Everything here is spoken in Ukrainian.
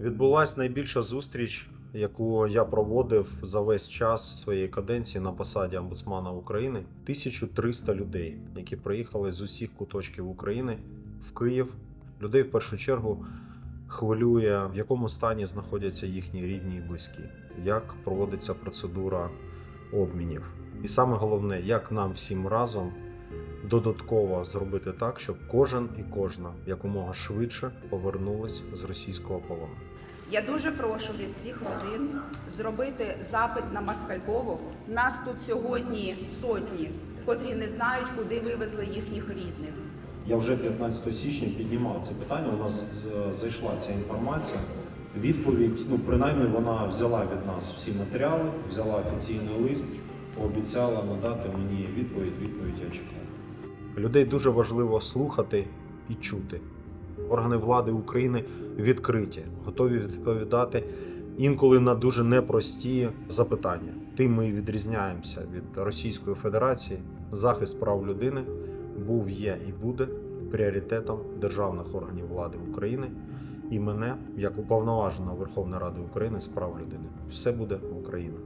Відбулася найбільша зустріч, яку я проводив за весь час своєї каденції на посаді омбудсмана України. 1300 людей, які приїхали з усіх куточків України в Київ. Людей в першу чергу хвилює, в якому стані знаходяться їхні рідні і близькі, як проводиться процедура обмінів. І саме головне, як нам всім разом додатково зробити так, щоб кожен і кожна якомога швидше повернулись з російського полону. Я дуже прошу від всіх родин зробити запит на Москалькову. Нас тут сьогодні сотні, котрі не знають, куди вивезли їхніх рідних. Я вже 15 січня піднімав це питання. У нас зайшла ця інформація. Відповідь, ну принаймні, вона взяла від нас всі матеріали, взяла офіційний лист, пообіцяла надати мені відповідь. Відповідь я чекаю. Людей дуже важливо слухати і чути. Органи влади України відкриті, готові відповідати інколи на дуже непрості запитання. Тим ми відрізняємося від Російської Федерації. Захист прав людини був, є і буде пріоритетом державних органів влади України і мене як уповноваженого Верховної Ради України з прав людини. Все буде Україна.